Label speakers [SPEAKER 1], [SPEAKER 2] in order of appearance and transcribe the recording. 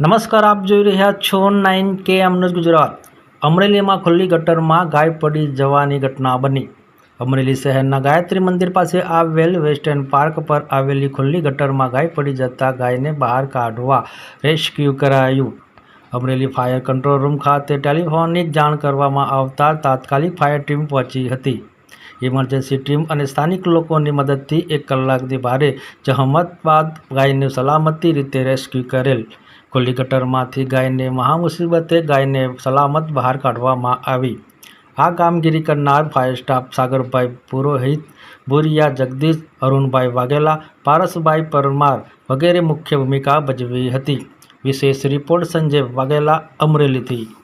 [SPEAKER 1] નમસ્કાર, આપ જોઈ રહ્યા છો નાઇન કે એમ ગુજરાત. અમરેલીમાં ખુલ્લી ગટરમાં ગાય પડી જવાની ઘટના બની. અમરેલી શહેરના ગાયત્રી મંદિર પાસે આવેલ વેસ્ટર્ન પાર્ક પર આવેલી ખુલ્લી ગટરમાં ગાય પડી જતા ગાયને બહાર કાઢવા રેસ્ક્યુ કરાયું. અમરેલી ફાયર કંટ્રોલ રૂમ ખાતે ટેલિફોનિક જાણ કરવામાં આવતા તાત્કાલિક ફાયર ટીમ પહોંચી હતી. ઇમરજન્સી ટીમ અને સ્થાનિક લોકોની મદદથી એક કલાકથી ભારે જહમત બાદ ગાયને સલામતી રીતે રેસ્ક્યુ કરેલ. ખુલ્લી ગટરમાંથી ગાયને મહામુસીબતે ગાયને સલામત બહાર કાઢવામાં આવી. આ કામગીરી કરનાર ફાયર સ્ટાફ સાગરભાઈ પુરોહિત, ભુરિયા જગદીશ, અરુણભાઈ વાઘેલા, પારસભાઈ પરમાર વગેરે મુખ્ય ભૂમિકા ભજવી હતી. વિશેષ રિપોર્ટ સંજય વાઘેલા અમરેલીથી.